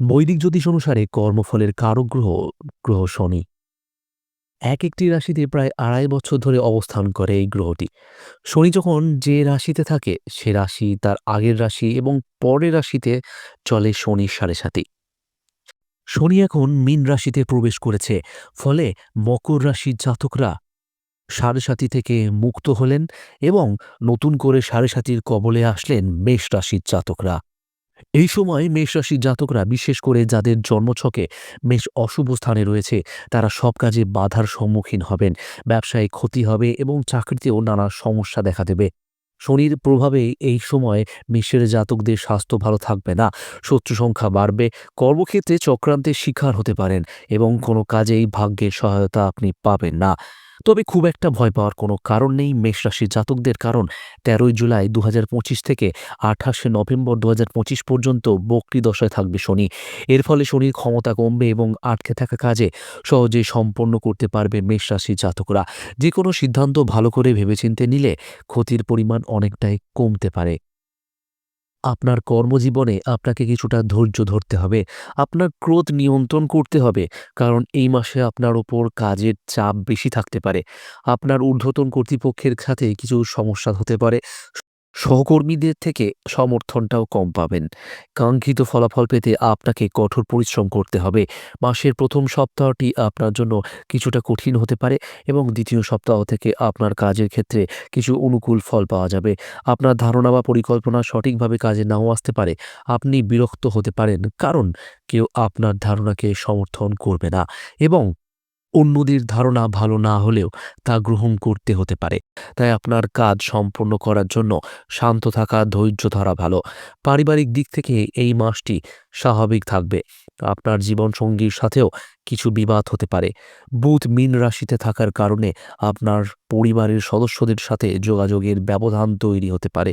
বৈদিক জ্যোতিষ অনুসারে কর্মফলের কারক গ্রহ গ্রহ শনি। এক একটি রাশিতে প্রায় আড়াই বছর ধরে অবস্থান করে এই গ্রহটি। শনি যখন যে রাশিতে থাকে, সে রাশি তার আগের রাশি এবং পরের রাশিতে চলে শনির সাড়ে সাথী। শনি এখন মীন রাশিতে প্রবেশ করেছে, ফলে মকর রাশির জাতকরা সাড়ে সাথী থেকে মুক্ত হলেন এবং নতুন করে সাড়ে সাতির কবলে আসলেন মেষ রাশির জাতকরা। এই সময় মেষ রাশির জাতকরা, বিশেষ করে যাদের জন্মছকে মেষ অশুভ স্থানে রয়েছে, তারা সব কাজে বাধার সম্মুখীন হবেন। ব্যবসায় ক্ষতি হবে এবং চাকরিতেও নানা সমস্যা দেখা দেবে। শনির প্রভাবে এই সময় মেষের জাতকদের স্বাস্থ্য ভালো থাকবে না, শত্রু সংখ্যা বাড়বে, কর্মক্ষেত্রে চক্রান্তের শিকার হতে পারেন এবং কোনো কাজেই ভাগ্যের সহায়তা আপনি পাবেন না। তবে খুব একটা ভয় পাওয়ার কোনো কারণ নেই মেষ রাশির জাতকদের কারণ। তেরোই জুলাই দু পঁচিশ থেকে আঠাশে নভেম্বর দু পঁচিশ পর্যন্ত বক্রি দশায় থাকবে শনি। এর ফলে শনির ক্ষমতা কমবে এবং আটকে থাকা কাজে সহজে সম্পন্ন করতে পারবে মেষ রাশির জাতকরা। যে কোনো সিদ্ধান্ত ভালো করে ভেবেচিন্তে নিলে ক্ষতির পরিমাণ অনেকটাই কমতে পারে। আপনার কর্মজীবনে আপনাকে কিছুটা ধৈর্য ধরতে হবে, আপনার ক্রোধ নিয়ন্ত্রণ করতে হবে, কারণ এই মাসে আপনার ওপর কাজের চাপ বেশি থাকতে পারে। আপনার ঊর্ধ্বতন কর্তৃপক্ষের সাথে কিছু সমস্যা হতে পারে। সহকর্মীদের থেকে সমর্থনটাও কম পাবেন। কাঙ্ক্ষিত ফলাফল পেতে আপনাকে কঠোর পরিশ্রম করতে হবে। মাসের প্রথম সপ্তাহটি আপনার জন্য কিছুটা কঠিন হতে পারে এবং দ্বিতীয় সপ্তাহ থেকে আপনার কাজের ক্ষেত্রে কিছু অনুকূল ফল পাওয়া যাবে। আপনার ধারণা বা পরিকল্পনা সঠিকভাবে কাজে নাও আসতে পারে। আপনি বিরক্ত হতে পারেন, কারণ কেউ আপনার ধারণাকে সমর্থন করবে না। এবং অন্যদের ধারণা ভালো না হলেও তা গ্রহণ করতে হতে পারে। তাই আপনার কাজ সম্পন্ন করার জন্য শান্ত থাকা, ধৈর্য ধরা ভালো। পারিবারিক দিক থেকে এই মাসটি স্বাভাবিক থাকবে। আপনার জীবনসঙ্গীর সাথেও কিছু বিবাদ হতে পারে। বুধ মীন রাশিতে থাকার কারণে আপনার পরিবারের সদস্যদের সাথে যোগাযোগের ব্যবধান তৈরি হতে পারে।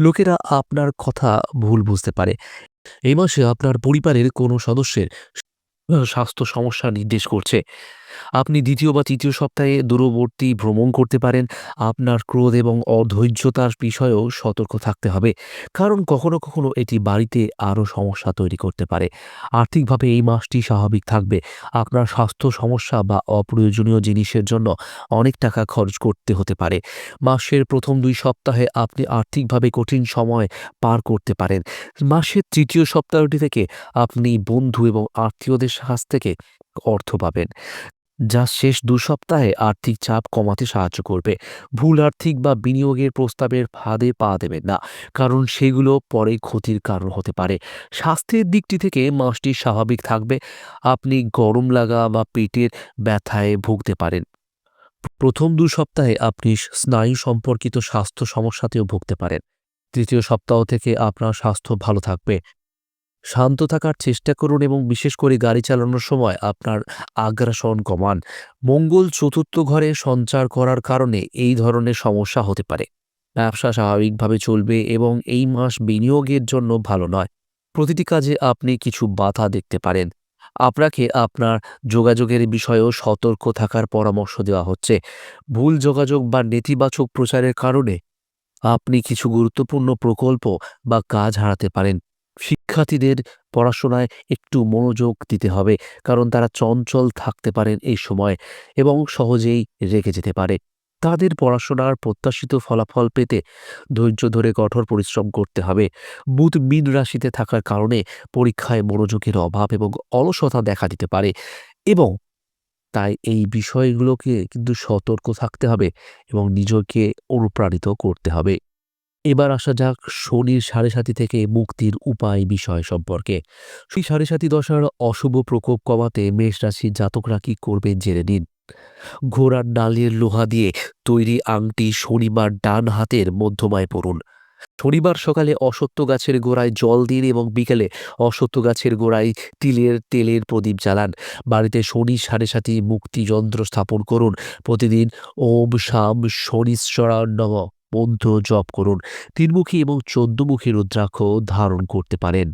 লোকেরা আপনার কথা ভুল বুঝতে পারে। এই মাসে আপনার পরিবারের কোনো সদস্যের স্বাস্থ্য সমস্যা নির্দেশ করছে। আপনি দ্বিতীয় বা তৃতীয় সপ্তাহে দূরবর্তী ভ্রমণ করতে পারেন। আপনার ক্রোধ এবং অধৈর্যতার বিষয়েও সতর্ক থাকতে হবে। কারণ কখনো কখনো এটি বাড়িতে আরও সমস্যা তৈরি করতে পারে। আর্থিকভাবে এই মাসটি স্বাভাবিক থাকবে। আপনার স্বাস্থ্য সমস্যা বা অপ্রয়োজনীয় জিনিসের জন্য অনেক টাকা খরচ করতে হতে পারে। মাসের প্রথম দুই সপ্তাহে আপনি আর্থিকভাবে কঠিন সময় পার করতে পারেন। মাসের তৃতীয় সপ্তাহটি থেকে আপনি বন্ধু এবং আত্মীয়দের কাছ থেকে অর্থ পাবেন। যা শেষ দু সপ্তাহে আর্থিক চাপ কমাতে সাহায্য করবে। ভুল আর্থিক বা বিনিয়োগের প্রস্তাবের ফাঁদে পা দেবেন না, কারণ সেগুলো পরে ক্ষতির কারণ হতে পারে। স্বাস্থ্যের দিকটি থেকে মাসটি স্বাভাবিক থাকবে। আপনি গরম লাগা বা পেটের ব্যথায় ভুগতে পারেন। প্রথম দু সপ্তাহে আপনি স্নায়ু সম্পর্কিত স্বাস্থ্য সমস্যাতেও ভুগতে পারেন। তৃতীয় সপ্তাহ থেকে আপনার স্বাস্থ্য ভালো থাকবে। শান্ত থাকার চেষ্টা করুন এবং বিশেষ করে গাড়ি চালানোর সময় আপনার আগ্রাসন কমান। মঙ্গল চতুর্থ ঘরে সঞ্চার করার কারণে এই ধরনের সমস্যা হতে পারে। ব্যবসা স্বাভাবিকভাবে চলবে এবং এই মাস বিনিয়োগের জন্য ভালো নয়। প্রতিটি কাজে আপনি কিছু বাধা দেখতে পারেন। আপনাকে আপনার যোগাযোগের বিষয়েও সতর্ক থাকার পরামর্শ দেওয়া হচ্ছে। ভুল যোগাযোগ বা নেতিবাচক প্রচারের কারণে আপনি কিছু গুরুত্বপূর্ণ প্রকল্প বা কাজ হারাতে পারেন। শিক্ষার্থীদের পড়াশোনায় একটু মনোযোগ দিতে হবে, কারণ তারা চঞ্চল থাকতে পারেন এই সময় এবং সহজেই রেগে যেতে পারে। তাদের পড়াশোনার প্রত্যাশিত ফলাফল পেতে ধৈর্য ধরে কঠোর পরিশ্রম করতে হবে। বুধ মিন রাশিতে থাকার কারণে পরীক্ষায় মনোযোগের অভাব এবং অলসতা দেখা দিতে পারে এবং তাই এই বিষয়গুলোকে কিন্তু সতর্ক থাকতে হবে এবং নিজেকে অনুপ্রাণিত করতে হবে। এবার আসা যাক শনির সাড়ে সাথী থেকে মুক্তির উপায় বিষয় সম্পর্কে। সেই সাড়ে সাথী দশার অশুভ প্রকোপ কমাতে মেষ রাশির জাতকরা কি করবেন জেনে নিন। ঘোড়ার ডালের লোহা দিয়ে তৈরি আংটি শনিবার ডান হাতের মধ্যমায় পড়ুন। শনিবার সকালে অসত্য গাছের গোড়ায় জল দিন এবং বিকেলে অসত্য গাছের গোড়ায় তিলের তেলের প্রদীপ জ্বালান। বাড়িতে শনি সাড়ে সাথী মুক্তি যন্ত্র স্থাপন করুন। প্রতিদিন ওম শাম শনিশ্বরায় নমঃ। মন্ত্র জপ করুন। তিনমুখী এবং চোদ্দমুখী রুদ্রাক্ষ ধারণ করতে পারেন।